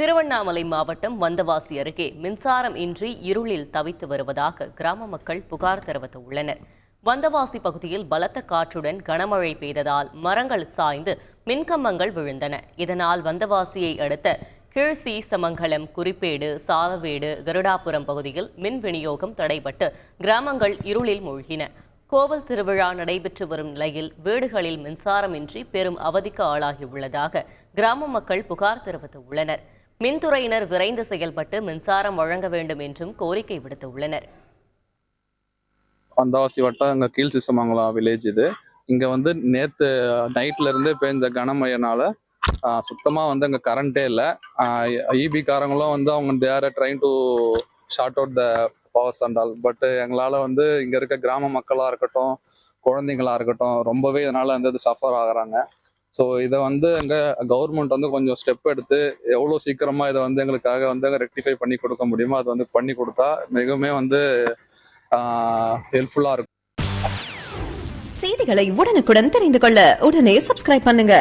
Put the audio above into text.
திருவண்ணாமலை மாவட்டம் வந்தவாசி அருகே மின்சாரம் இன்றி இருளில் தவித்து வருவதாக கிராம மக்கள் புகார் தெரிவித்துள்ளனர். வந்தவாசி பகுதியில் பலத்த காற்றுடன் கனமழை பெய்ததால் மரங்கள் சாய்ந்து மின்கம்பங்கள் விழுந்தன. இதனால் வந்தவாசியை அடுத்த கீழ்சி சமங்கலம் குறிப்பேடு சாலவேடு கருடாபுரம் பகுதியில் மின் விநியோகம் தடைபட்டு கிராமங்கள் இருளில் மூழ்கின. கோவில் திருவிழா நடைபெற்று வரும் நிலையில் வீடுகளில் மின்சாரமின்றி பெரும் அவதிக்கு ஆளாகியுள்ளதாக கிராம மக்கள் புகார் தெரிவித்துள்ளனர். மின்துறையினர் விரைந்து செயல்பட்டு மின்சாரம் வழங்க வேண்டும் என்றும் கோரிக்கை விடுத்துள்ளனர். அந்தவாசி வட்டம் எங்கள் கீழ் சிசமங்கலம் வில்லேஜ் இது. இங்கே வந்து நேற்று நைட்ல இருந்து பெய்த கனமழைனால சுத்தமாக வந்து அங்கே கரண்டே இல்லை. இபி காரங்களும் வந்து அவங்க they're trying to sort out the power சண்டால் but எங்களால் வந்து இங்கே இருக்க கிராம மக்களாக இருக்கட்டும் குழந்தைங்களா இருக்கட்டும் ரொம்பவே இதனால வந்து சஃபர் ஆகுறாங்க. ஸோ இதை வந்து அங்கே கவர்மெண்ட் வந்து கொஞ்சம் ஸ்டெப் எடுத்து எவ்வளோ சீக்கிரமா இதை வந்து எங்களுக்காக வந்து ரெக்டிஃபை பண்ணி கொடுக்க முடியுமோ அது வந்து பண்ணி கொடுத்தா மிகவுமே வந்து ஹெல்ப்ஃபுல்லாக இருக்கும். செய்திகளை உடனுக்குடன் தெரிந்து கொள்ள உடனே சப்ஸ்கிரைப் பண்ணுங்க.